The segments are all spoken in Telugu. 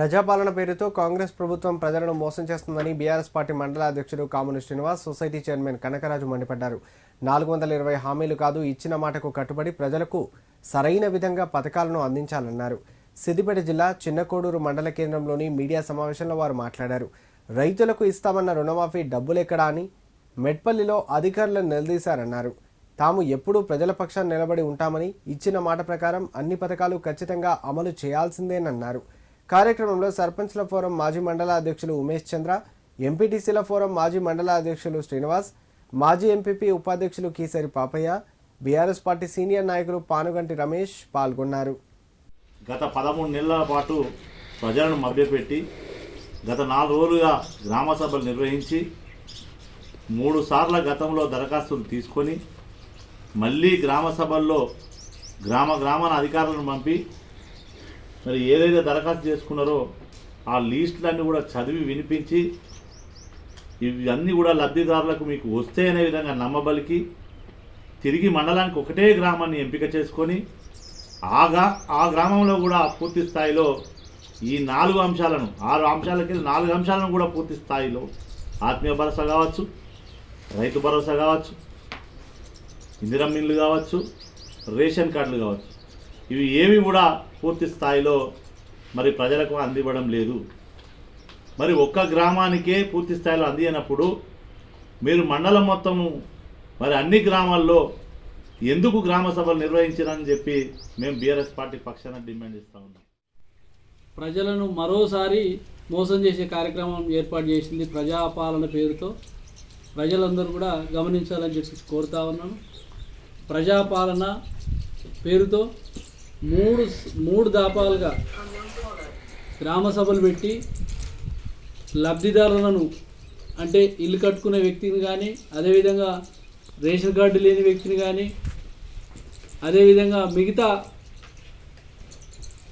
ప్రజాపాలన పేరుతో కాంగ్రెస్ ప్రభుత్వం ప్రజలను మోసం చేస్తుందని బీఆర్ఎస్ పార్టీ మండల అధ్యక్షుడు కాముని శ్రీనివాస్ సొసైటీ చైర్మన్ కనకరాజు మండిపడ్డారు. నాలుగు వందల ఇరవై హామీలు కాదు ఇచ్చిన మాటకు కట్టుబడి ప్రజలకు సరైన విధంగా పథకాలను అందించాలన్నారు. సిద్దిపేట జిల్లా చిన్నకోడూరు మండల కేంద్రంలోని మీడియా సమావేశంలో వారు మాట్లాడారు. రైతులకు ఇస్తామన్న రుణమాఫీ డబ్బులెక్కడా అని మెట్పల్లిలో అధికారులను నిలదీశారన్నారు. తాము ఎప్పుడూ ప్రజల పక్షాన్ని నిలబడి ఉంటామని ఇచ్చిన మాట ప్రకారం అన్ని పథకాలు ఖచ్చితంగా అమలు చేయాల్సిందేనన్నారు. కార్యక్రమంలో సర్పంచ్ల ఫోరం మాజీ మండల అధ్యక్షులు ఉమేష్ చంద్ర ఎంపీటీసీల ఫోరం మాజీ మండల అధ్యక్షులు శ్రీనివాస్ మాజీ ఎంపీపీ ఉపాధ్యక్షులు Keesari Papaiah BRS party senior నాయకులు పానుగంటి రమేష్ పాల్గొన్నారు. గత పదమూడు నెలల పాటు ప్రజలను మభ్యపెట్టి గత నాలుగు రోజులుగా గ్రామ సభలు నిర్వహించి మూడు సార్ల గతంలో దరఖాస్తులు తీసుకొని మళ్ళీ గ్రామ సభల్లో గ్రామ గ్రామాల అధికారులను పంపి మరి ఏదైతే దరఖాస్తు చేసుకున్నారో ఆ లీస్టులన్నీ కూడా చదివి వినిపించి ఇవన్నీ కూడా లబ్ధిదారులకు మీకు వస్తే అనే విధంగా నమ్మబలికి తిరిగి మండలానికి ఒకటే గ్రామాన్ని ఎంపిక చేసుకొని ఆ ఆ గ్రామంలో కూడా పూర్తి స్థాయిలో ఈ నాలుగు అంశాలను ఆరు అంశాలకి నాలుగు అంశాలను కూడా పూర్తి స్థాయిలో ఆత్మీయ భరోసా కావచ్చు రైతు భరోసా కావచ్చు ఇందిరం మిల్లు కావచ్చు రేషన్ కార్డులు కావచ్చు. ఇవి ఏవి కూడా పూర్తి స్థాయిలో మరి ప్రజలకు అందివ్వడం లేదు. మరి ఒక్క గ్రామానికే పూర్తి స్థాయిలో అందినప్పుడు మీరు మండలం మొత్తము మరి అన్ని గ్రామాల్లో ఎందుకు గ్రామ సభలు నిర్వహించారని చెప్పి మేము బీఆర్ఎస్ పార్టీ పక్షాన డిమాండ్ ఇస్తా ఉన్నాం. ప్రజలను మరోసారి మోసం చేసే కార్యక్రమం ఏర్పాటు చేసింది ప్రజాపాలన పేరుతో. ప్రజలందరూ కూడా గమనించాలని చెప్పి కోరుతా ఉన్నాను. ప్రజాపాలన పేరుతో మూడు మూడు దాపాలుగా గ్రామ సభలు పెట్టి లబ్ధిదారులను అంటే ఇల్లు కట్టుకునే వ్యక్తిని కానీ అదేవిధంగా రేషన్ కార్డు లేని వ్యక్తిని కానీ అదేవిధంగా మిగతా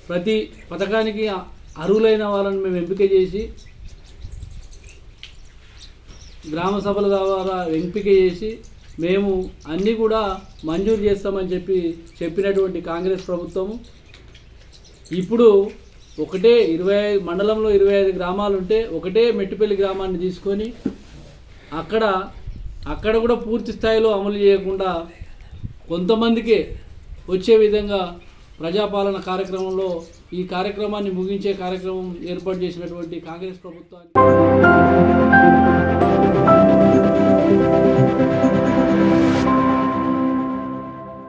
ప్రతి పథకానికి అర్హులైన వాళ్ళని మేము ఎంపిక చేసి గ్రామ సభల ద్వారా ఎంపిక చేసి మేము అన్నీ కూడా మంజూరు చేస్తామని చెప్పి చెప్పినటువంటి కాంగ్రెస్ ప్రభుత్వము. ఇప్పుడు ఒకటే ఇరవై ఐదు మండలంలో ఇరవై ఐదు గ్రామాలు ఉంటే ఒకటే మెట్టిపల్లి గ్రామాన్ని తీసుకొని అక్కడ అక్కడ కూడా పూర్తి స్థాయిలో అమలు చేయకుండా కొంతమందికే వచ్చే విధంగా ప్రజాపాలన కార్యక్రమంలో ఈ కార్యక్రమాన్ని ముగించే కార్యక్రమం ఏర్పాటు చేసినటువంటి కాంగ్రెస్ ప్రభుత్వాన్ని